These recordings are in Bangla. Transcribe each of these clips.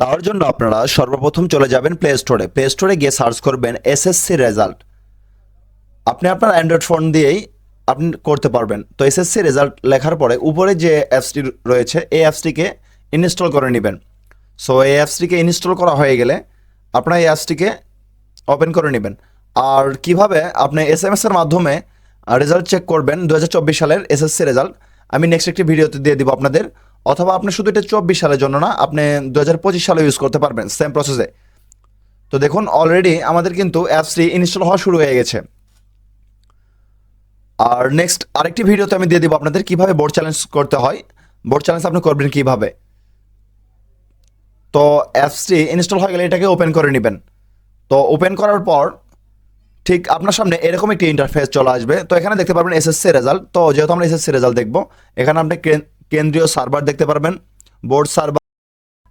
তার জন্য আপনারা সর্বপ্রথম চলে যাবেন প্লে স্টোরে প্লে স্টোরে গিয়ে সার্চ করবেন এসএসসি রেজাল্ট আপনি আপনার অ্যান্ড্রয়েড ফোন দিয়েই আপনি করতে পারবেন। তো এসএসসি রেজাল্ট লেখার পরে উপরে যে অ্যাপসটি রয়েছে, এই অ্যাপসটিকে ইনস্টল করে নেবেন। সো এই অ্যাপসটিকে ইনস্টল করা হয়ে গেলে আপনার এই অ্যাপসটিকে ওপেন করে নেবেন। আর কীভাবে আপনি এস এম এর মাধ্যমে রেজাল্ট চেক করবেন দু হাজার চব্বিশ সালের এসএসসি রেজাল্ট আমি নেক্সট একটি ভিডিওতে দিয়ে দিব আপনাদের। অথবা আপনি শুধু এটা চব্বিশ সালের জন্য না, আপনি দু হাজার পঁচিশ সালে ইউজ করতে পারবেন সেম প্রসেসে তো দেখুন অলরেডি আমাদের কিন্তু অ্যাপসটি ইনস্টল হওয়া শুরু হয়ে গেছে। আর নেক্সট আরেকটি ভিডিওতে আমি দিয়ে দিব আপনাদের কীভাবে বোর্ড চ্যালেঞ্জ করতে হয়। বোর্ড চ্যালেঞ্জ আপনি করবেন কীভাবে? তো অ্যাপসটি ইনস্টল হয়ে গেলে এটাকে ওপেন করে নেবেন। তো ওপেন করার পর ঠিক আপনার সামনে এরকম একটি ইন্টারফেস চলে আসবে। তো এখানে দেখতে পারবেন এসএসসি রেজাল্ট তো যেহেতু আমরা এসএসসি রেজাল্ট দেখব, এখানে আপনি কেন্দ্রীয় সার্ভার দেখতে পারবেন, বোর্ড সার্ভার,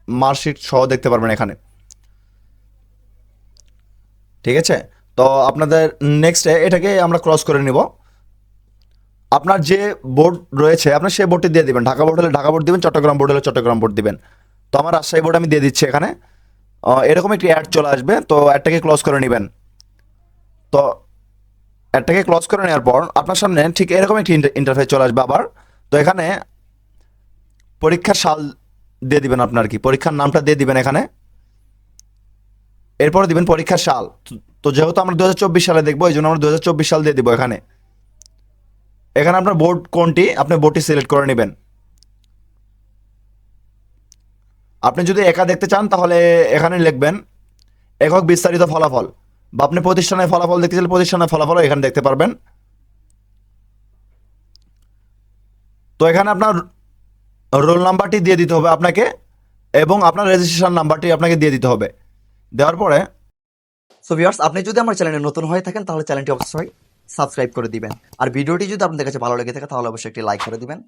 মার্কশিট সহ দেখতে পারবেন এখানে। ঠিক আছে? তো আপনাদের নেক্সটে এটাকে আমরা ক্রস করে নিব। আপনার যে বোর্ড রয়েছে আপনার সেই বোর্ডটি দিয়ে দেবেন। ঢাকা বোর্ড হলে ঢাকা বোর্ড দিবেন, চট্টগ্রাম বোর্ড হলে চট্টগ্রাম বোর্ড দিবেন। তো আমার রাজশাহী বোর্ড আমি দিয়ে দিচ্ছি এখানে। এরকম একটি অ্যাড চলে আসবে, তো অ্যাডটাকে ক্লোজ করে নেবেন। তো অ্যাডটাকে ক্লোজ করে নেওয়ার পর আপনার সামনে ঠিক এরকম একটি ইন্টারফেস চলে আসবে আবার। তো এখানে পরীক্ষার সাল দিয়ে দিবেন আপনার কি? পরীক্ষার নামটা দিয়ে দিবেন এখানে। এরপরে দিবেন পরীক্ষার সাল। তো- যেহেতু আমরা দু হাজার চব্বিশ সালে দেখব, এই জন্য আমরা দু হাজার চব্বিশ সাল দিয়ে দিব এখানে। এখানে আপনার বোর্ড কোনটি? আপনি বোর্ডটি সিলেক্ট করে নেবেন। আপনি যদি একা দেখতে চান, তাহলে এখানে লিখবেন, একক বিস্তারিত ফলাফল। বা আপনি প্রতিষ্ঠানের ফলাফল দেখতে চাইলে প্রতিষ্ঠানের ফলাফল এখানে দেখতে পারবেন। তো এখানে আপনার রোল নাম্বারটি দিয়ে দিতে হবে আপনাকে এবং আপনার রেজিস্ট্রেশন নাম্বারটি আপনাকে দিয়ে দিতে হবে। দেওয়ার পরে সো ভিউয়ার্স আপনি যদি আমার চ্যানেলে নতুন হয়ে থাকেন, তাহলে চ্যানেলটি অবশ্যই সাবস্ক্রাইব করে দিবেন। আর ভিডিওটি যদি আপনাদের কাছে ভালো লেগে থাকে, তাহলে অবশ্যই একটি লাইক করে দিবেন।